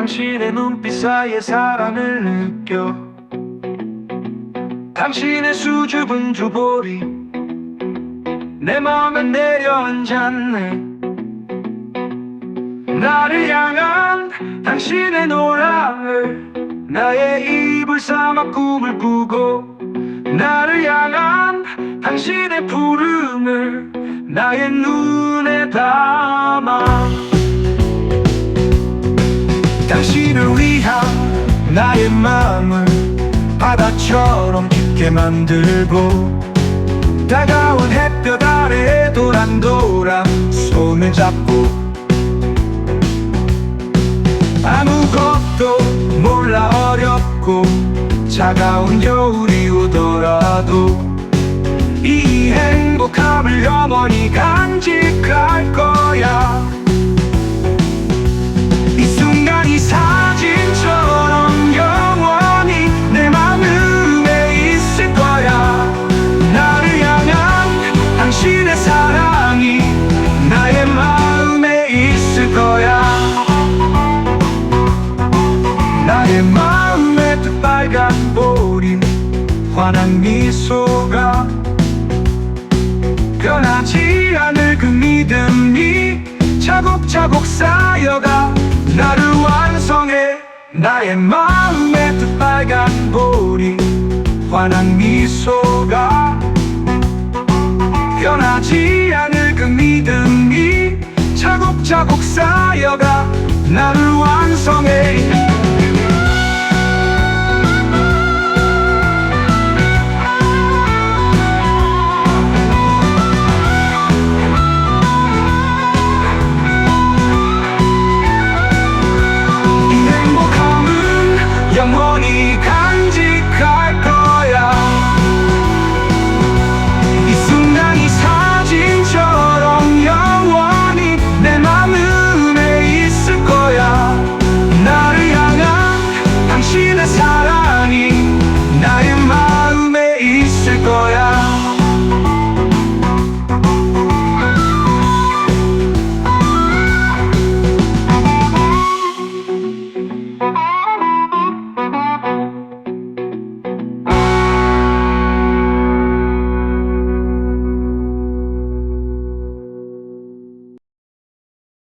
당신의 눈빛 사이에 사랑을 느껴. 당신의 수줍은 두 볼이 내 마음에 내려앉았네. 나를 향한 당신의 노랑을 나의 입을 삼아 꿈을 꾸고 나를 향한 당신의 부름을 나의 눈에 담아 위한 나의 마음을 바다처럼 깊게 만들고 다가온 햇볕 아래 도란도란 손을 잡고 아무것도 몰라 어렵고 차가운 겨울이 오더라도 이 행복함을 영원히 간직 환한 미소가 변하지 않을 그 믿음이 차곡차곡 쌓여가 나를 완성해 나의 마음에 뜻빨간 보린 환한 미소가 변하지 않을 그 믿음이 차곡차곡 쌓여가 나를 완성해 boy